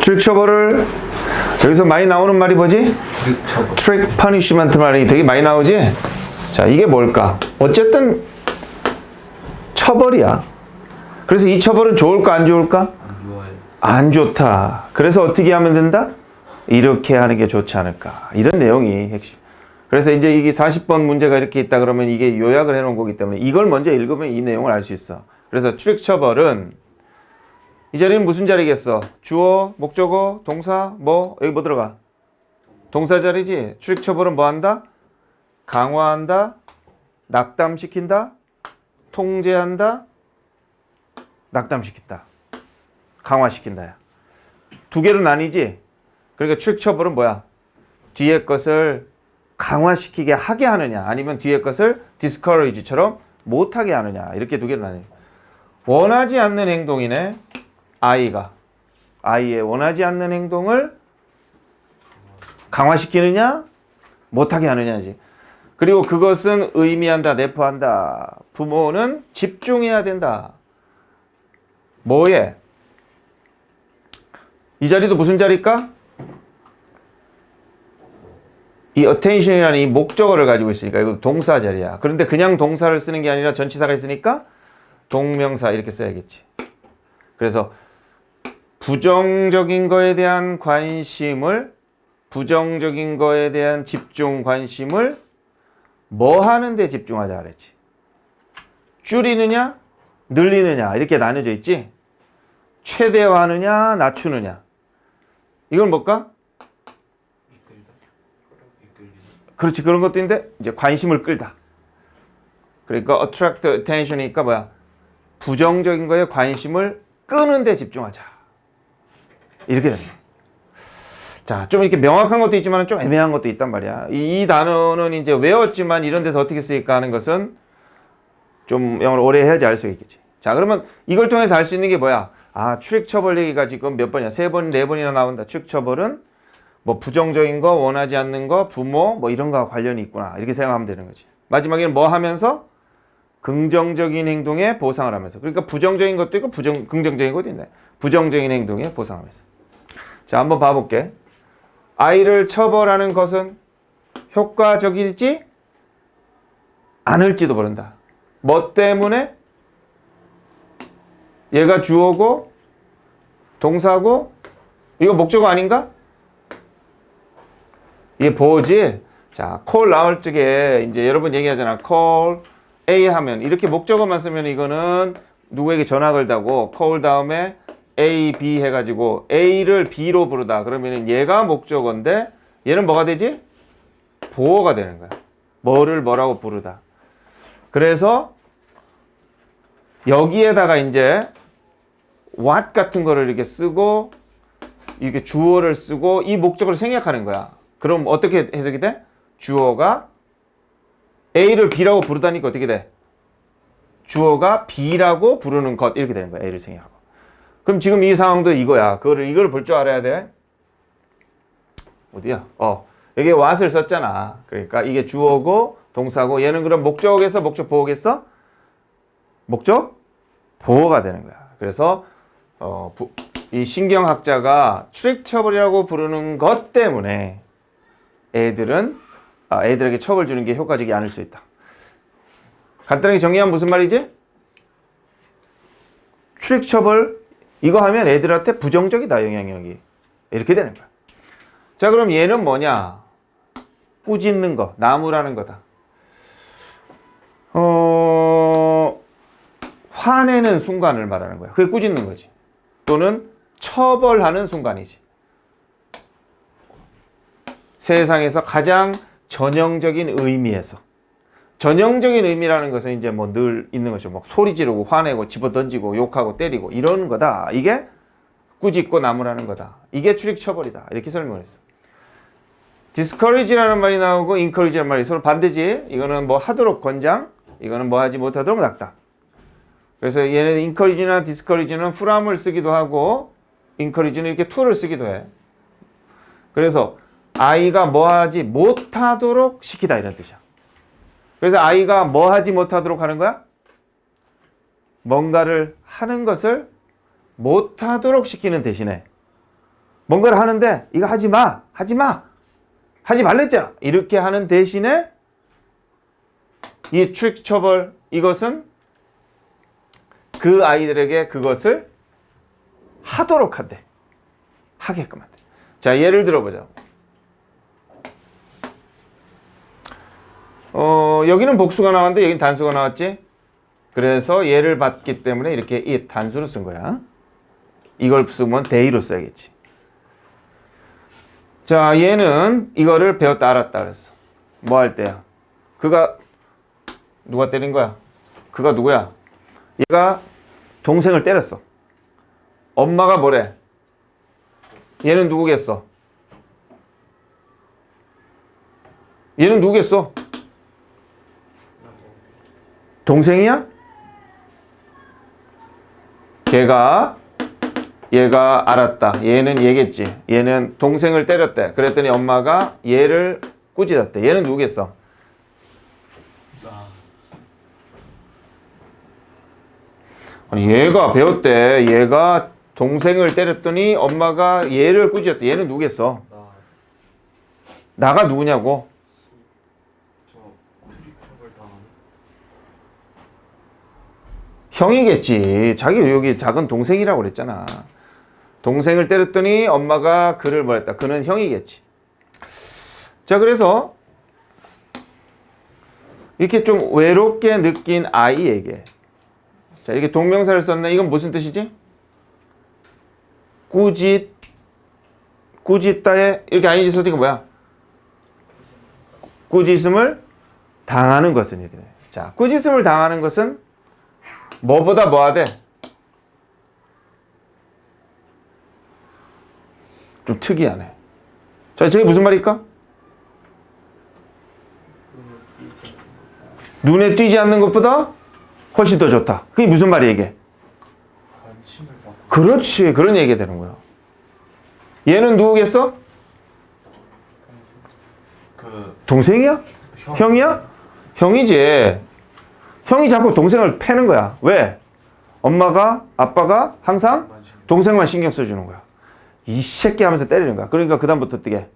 트릭 처벌을 여기서 많이 나오는 말이 뭐지? 트릭 파니시먼트 말이 되게 많이 나오지? 자, 이게 뭘까? 어쨌든 처벌이야. 그래서 이 처벌은 좋을까 안 좋을까? 안 좋다. 그래서 어떻게 하면 된다? 이렇게 하는 게 좋지 않을까. 이런 내용이 핵심. 그래서 이제 이게 40번 문제가 이렇게 있다 그러면 이게 요약을 해 놓은 거기 때문에 이걸 먼저 읽으면 이 내용을 알 수 있어. 그래서 트릭 처벌은 이 자리는 무슨 자리겠어? 주어, 목적어, 동사, 뭐 여기 뭐 들어가? 동사 자리지. 트릭 처벌은 뭐 한다? 강화한다, 낙담시킨다, 통제한다, 낙담시킨다. 강화시킨다야. 두 개로 나뉘지. 그러니까 트릭 처벌은 뭐야? 뒤에 것을 강화시키게 하게 하느냐, 아니면 뒤에 것을 discourage처럼 못하게 하느냐 이렇게 두 개로 나뉘. 원하지 않는 행동이네. 아이가 아이의 원하지 않는 행동을 강화시키느냐, 못하게 하느냐지. 그리고 그것은 의미한다, 내포한다. 부모는 집중해야 된다. 뭐에? 이 자리도 무슨 자리일까? 이 attention이라는 이 목적어를 가지고 있으니까 이거 동사 자리야. 그런데 그냥 동사를 쓰는 게 아니라 전치사가 있으니까 동명사 이렇게 써야겠지. 그래서 부정적인 거에 대한 관심을 부정적인 거에 대한 집중 관심을 뭐 하는데 집중하자 그랬지. 줄이느냐, 늘리느냐 이렇게 나눠져 있지. 최대화하느냐, 낮추느냐. 이건 뭘까? 그렇지 그런 있는데 이제 관심을 끌다. 그러니까 attract attention이니까 뭐야? 부정적인 거에 관심을 끄는 데 집중하자. 이렇게 됩니다. 자, 좀 이렇게 명확한 것도 있지만 좀 애매한 것도 있단 말이야. 이, 이 단어는 이제 외웠지만 이런 데서 어떻게 쓰일까 하는 것은 좀 영어를 오래 해야지 알 수 있겠지. 자, 그러면 이걸 통해서 알 수 있는 게 뭐야? 아, 출입 처벌 얘기가 지금 몇 번이야? 세 번, 네 번이나 나온다. 출입 처벌은 뭐 부정적인 거, 원하지 않는 거, 부모 뭐 이런 거와 관련이 있구나. 이렇게 생각하면 되는 거지. 마지막에는 뭐 하면서 긍정적인 행동에 보상을 하면서. 그러니까 부정적인 것도 있고 부정 긍정적인 것도 있네. 부정적인 행동에 보상하면서. 자, 한번 봐 볼게. 아이를 처벌하는 것은 효과적이지 않을지도 모른다. 뭐 때문에? 얘가 주어고 동사고 이거 목적어 아닌가? 이게 보지. 자, call 나올 적에 이제 여러분 얘기하잖아. call A 하면 이렇게 목적어만 쓰면 이거는 누구에게 전화 걸다고 call 다음에 A, B 해가지고 A를 B로 부르다. 그러면 얘가 목적어인데 얘는 뭐가 되지? 보어가 되는 거야. 뭐를 뭐라고 부르다. 그래서 여기에다가 이제 what 같은 거를 이렇게 쓰고 이렇게 주어를 쓰고 이 목적어를 생략하는 거야. 그럼 어떻게 해석이 돼? 주어가 A를 B라고 부르다니까 어떻게 돼? 주어가 B라고 부르는 것 이렇게 되는 거야. A를 생략하고. 그럼 지금 이 상황도 이거야. 그거를 이걸 볼 줄 알아야 돼. 어디야? 어. 여기에 what을 썼잖아. 그러니까 이게 주어고 동사고 얘는 그럼 목적어겠어? 목적 보어겠어? 목적 보어가 되는 거야. 그래서 어, 부, 이 신경학자가 출입 처벌이라고 부르는 것 때문에 애들은 아, 애들에게 처벌 주는 게 효과적이 않을 수 있다. 간단하게 정리하면 무슨 말이지? 출입 처벌 이거 하면 애들한테 부정적이다 영향력이 이렇게 되는 거야. 자 그럼 얘는 뭐냐? 꾸짖는 거, 나무라는 거다. 어 화내는 순간을 말하는 거야. 그게 꾸짖는 거지. 또는 처벌하는 순간이지. 세상에서 가장 전형적인 의미에서 전형적인 의미라는 것은 이제 뭐 늘 있는 것이죠. 뭐 소리 지르고 화내고 집어 던지고 욕하고 때리고 이런 거다. 이게 꾸짖고 나무라는 거다. 이게 출입 처벌이다. 이렇게 설명을 했어. discourage라는 말이 나오고 encourage라는 말이 서로 반대지. 이거는 뭐 하도록 권장, 이거는 뭐 하지 못하도록 낙다. 그래서 얘는 encourage나 discourage는 fram을 쓰기도 하고 encourage는 이렇게 to를 쓰기도 해. 그래서 아이가 뭐 하지 못하도록 시키다 이런 뜻이야. 그래서 아이가 뭐 하지 못하도록 하는 거야? 뭔가를 하는 것을 못하도록 시키는 대신에 뭔가를 하는데 이거 하지 마, 하지 마, 하지 말랬잖아. 이렇게 하는 대신에 이 트릭 처벌 이것은 그 아이들에게 그것을 하도록 한대. 하게끔 한대. 자, 예를 들어보자. 어, 여기는 복수가 나왔는데 여기는 단수가 나왔지? 그래서 얘를 받기 때문에 이렇게 이 단수로 쓴 거야. 이걸 쓰면 대의로 써야겠지. 자, 얘는 이거를 배웠다 알았다 그랬어. 뭐 할 때야? 그가 누가 때린 거야? 그가 누구야? 얘가 동생을 때렸어. 엄마가 뭐래? 얘는 누구겠어? 얘는 누구겠어? 동생이야? 걔가 얘가 알았다. 얘는 얘겠지. 얘는 동생을 때렸대. 그랬더니 엄마가 얘를 꾸짖었대. 얘는 누구겠어? 얘가 배웠대. 얘가 동생을 때렸더니 엄마가 얘를 꾸짖었대. 얘는 누구겠어? 나 나가 누구냐고? 저 트리커를 당한 형이겠지. 자기 여기 작은 동생이라고 그랬잖아. 동생을 때렸더니 엄마가 그를 뭐랬다. 그는 형이겠지. 자, 그래서 이렇게 좀 외롭게 느낀 아이에게 자, 이렇게 동명사를 썼네. 이건 무슨 뜻이지? 꾸짓 꾸짖다에 이렇게 아이지 이거 뭐야? 꾸짖음을 당하는 것은 이렇게 돼. 자, 꾸짖음을 당하는 것은 뭐보다 뭐하대? 좀 특이하네. 자, 저게 무슨 말일까? 눈에 띄지 않는 것보다 훨씬 더 좋다. 그게 무슨 말이야, 이게? 그렇지. 그런 얘기가 되는 거야. 얘는 누구겠어? 그 동생이야? 형, 형이야? 형이지. 형이 자꾸 동생을 패는 거야. 왜? 엄마가, 아빠가 항상 동생만 신경 써주는 거야. 이 새끼 하면서 때리는 거야. 그러니까 그다음부터 어떻게?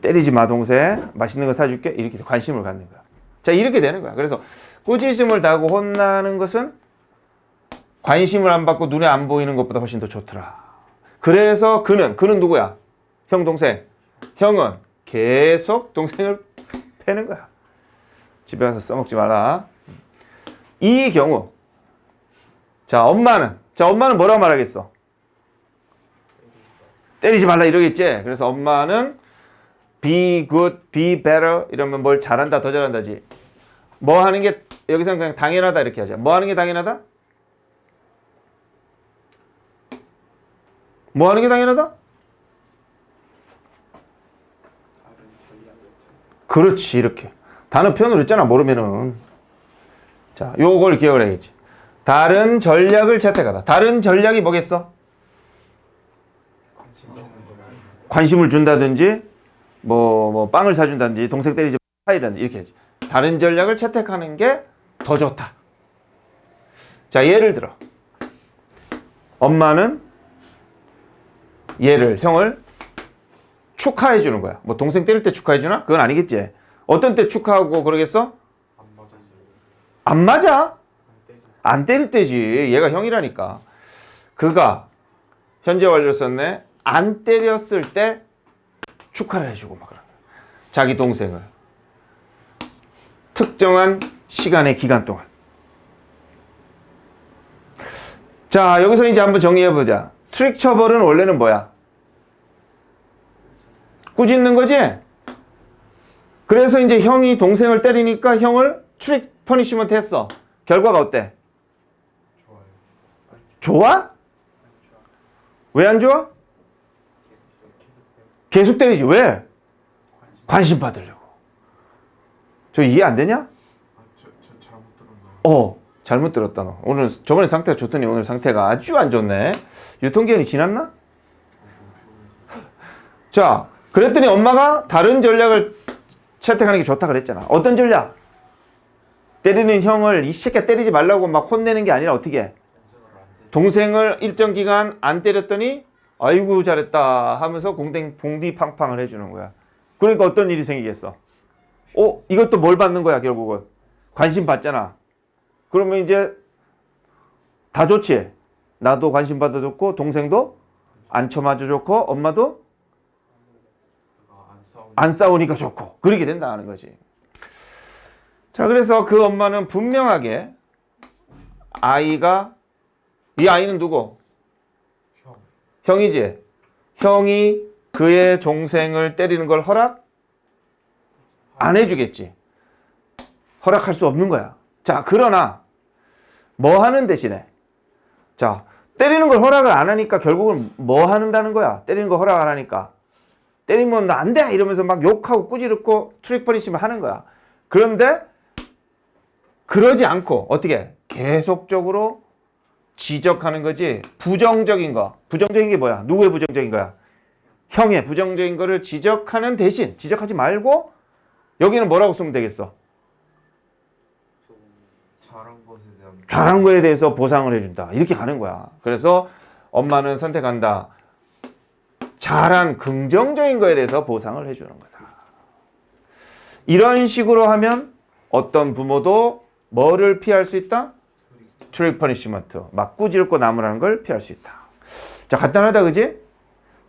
때리지 마 동생. 맛있는 거 사줄게. 이렇게 관심을 갖는 거야. 자 이렇게 되는 거야. 그래서 꾸짖음을 당하고 혼나는 것은 관심을 안 받고 눈에 안 보이는 것보다 훨씬 더 좋더라. 그래서 그는 그는 누구야? 형 동생. 형은 계속 동생을 패는 거야. 집에 가서 써먹지 마라. 이 경우 자 엄마는 자 엄마는 뭐라고 말하겠어? 때리지 말라 이러겠지. 그래서 엄마는 be good, be better 이러면 뭘 잘한다, 더 잘한다지. 뭐 하는 게 여기서는 그냥 당연하다 이렇게 하자. 뭐 하는 게 당연하다? 뭐 하는 게 당연하다? 그렇지 이렇게 단어 표현으로 했잖아 모르면은 자 요걸 기억을 해야지 다른 전략을 채택하다 다른 전략이 뭐겠어 관심을 준다든지 뭐, 뭐 빵을 사준다든지 동생 때리지 사이라든지 이렇게 하지. 다른 전략을 채택하는 게 더 좋다. 자 예를 들어 엄마는 얘를 형을 축하해 주는 거야. 뭐 동생 때릴 때 축하해 주나? 그건 아니겠지. 어떤 때 축하하고 그러겠어? 안 맞았어요. 안 맞아. 안 때릴 때지. 얘가 형이라니까. 그가 현재 완료 썼네. 안 때렸을 때 축하를 해주고 막 그런 거야. 자기 동생을 특정한 시간의 기간 동안. 자 여기서 이제 한번 정리해 보자. 트릭 처벌은 원래는 뭐야? 꾸짖는 거지. 그래서 이제 형이 동생을 때리니까 형을 트릭 퍼니시먼트 했어. 결과가 어때? 좋아? 왜 안 좋아? 계속 때리지. 왜? 관심 받으려고. 저 이해 안 되냐? 어, 잘못 들었다 너. 오늘 저번에 상태가 좋더니 오늘 상태가 아주 안 좋네. 유통기한이 지났나? 자, 그랬더니 엄마가 다른 전략을 채택하는 게 좋다 그랬잖아. 어떤 전략? 때리는 형을 이 새끼 때리지 말라고 막 혼내는 게 아니라 어떻게? 동생을 일정 기간 안 때렸더니 아이고 잘했다 하면서 공댕 봉디팡팡을 해주는 거야. 그러니까 어떤 일이 생기겠어? 어 이것도 뭘 받는 거야 결국은 관심 받잖아. 그러면 이제 다 좋지. 나도 관심 받아줬고 동생도 안 쳐 맞아 좋고 엄마도 안 싸우니 안 싸우니까 좋고 그렇게 된다는 거지. 자 그래서 그 엄마는 분명하게 아이가 이 아이는 누구? 형 형이지. 형이 그의 동생을 때리는 걸 허락 안 해주겠지. 허락할 수 없는 거야. 자 그러나 뭐 하는 대신에 자 때리는 걸 허락을 안 하니까 결국은 뭐 한다는 거야. 때리는 거 허락 안 하니까 때리면 나안 돼! 이러면서 막 욕하고 꾸지르고 트릭 퍼니시면 하는 거야. 그런데 그러지 않고 어떻게 계속적으로 지적하는 거지 부정적인 거. 부정적인 게 뭐야? 누구의 부정적인 거야? 형의 부정적인 거를 지적하는 대신 지적하지 말고 여기는 뭐라고 쓰면 되겠어? 잘한 것에 대한 잘한 거에 대해서 보상을 해준다. 이렇게 가는 거야. 그래서 엄마는 선택한다. 잘한 긍정적인 거에 대해서 보상을 해주는 거다. 이런 식으로 하면 어떤 부모도 뭐를 피할 수 있다? 트릭 퍼니시먼트. 막 꾸짖고 나무라는 걸 피할 수 있다. 자, 간단하다, 그지?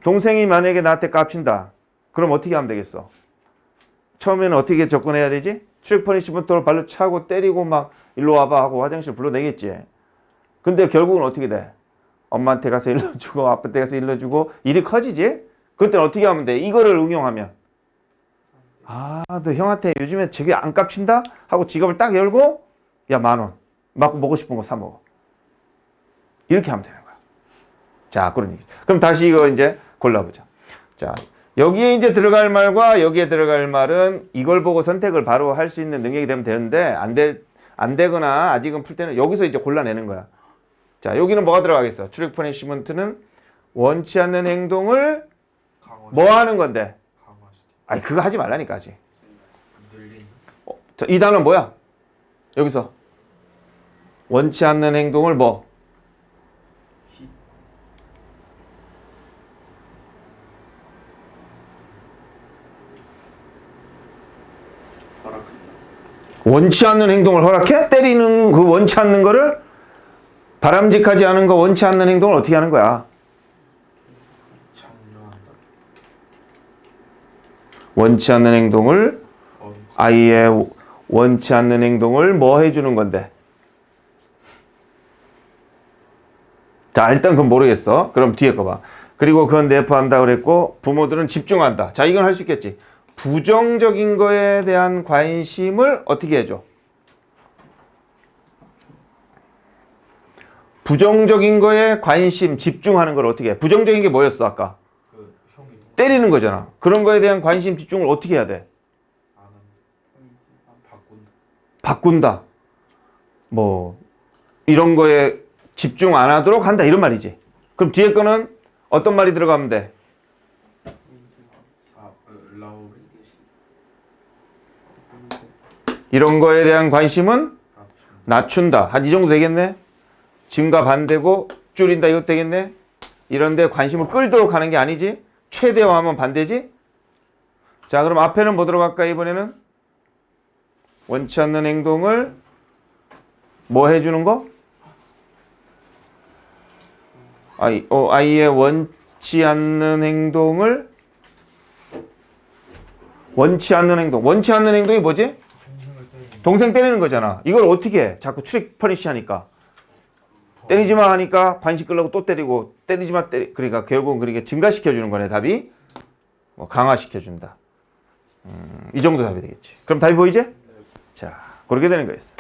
동생이 만약에 나한테 깝친다. 그럼 어떻게 하면 되겠어? 처음에는 어떻게 접근해야 되지? 트릭 퍼니시먼트로 발로 차고 때리고 막 일로 와봐 하고 화장실 불러내겠지. 근데 결국은 어떻게 돼? 엄마한테 가서 일러주고 아빠한테 가서 일러주고 일이 커지지? 그럴 때는 어떻게 하면 돼? 이거를 응용하면 아, 너 형한테 요즘에 저게 안 깝친다? 하고 지갑을 딱 열고 야, 만 원. 막 먹고 싶은 거 사 먹어. 이렇게 하면 되는 거야. 자, 그런 얘기. 그럼 다시 이거 이제 골라보자. 자, 여기에 이제 들어갈 말과 여기에 들어갈 말은 이걸 보고 선택을 바로 할 수 있는 능력이 되면 되는데 안 될, 안 되거나 아직은 풀 때는 여기서 이제 골라내는 거야. 자, 여기는 뭐가 들어가겠어? 트릭 퍼니시먼트는 원치 않는 행동을 뭐 하는 건데? 아니, 그거 하지 말라니까, 아직. 어, 자, 이 단어는 뭐야? 여기서. 원치 않는 행동을 뭐? 원치 않는 행동을 허락해? 때리는 그 원치 않는 거를 바람직하지 않은 거 원치 않는 행동을 어떻게 하는 거야? 원치 않는 행동을 어 아이의 원치 않는 행동을 뭐 해주는 건데? 자, 일단 그건 모르겠어. 그럼 뒤에 거 봐. 그리고 그건 내포한다 그랬고, 부모들은 집중한다. 자, 이건 할 수 있겠지. 부정적인 거에 대한 관심을 어떻게 해줘? 부정적인 거에 관심, 집중하는 걸 어떻게 해? 부정적인 게 뭐였어, 아까? 때리는 거잖아. 그런 거에 대한 관심, 집중을 어떻게 해야 돼? 바꾼다. 뭐 이런 거에 집중 안 하도록 한다 이런 말이지. 그럼 뒤에 거는 어떤 말이 들어가면 돼? 이런 거에 대한 관심은 낮춘 낮춘다. 한 이 정도 되겠네. 증가 반대고 줄인다 이것 되겠네. 이런 데 관심을 끌도록 하는 게 아니지. 최대화하면 반대지. 자, 그럼 앞에는 뭐 들어갈까 이번에는? 원치 않는 행동을 뭐 해주는 거? 아이, 어, 아이의 원치 않는 행동을 원치 않는 행동. 원치 않는 행동이 뭐지? 동생 때리는 거잖아. 이걸 어떻게 해? 자꾸 추릭 퍼니시 하니까. 때리지 마 하니까 관심 끌려고 또 때리고 때리지 마 때리 그러니까 결국은 그렇게 증가시켜 주는 거네 답이 뭐 강화시켜 준다. 음, 이 정도 답이 되겠지. 그럼 답이 보이지? 자 그렇게 되는 거였어.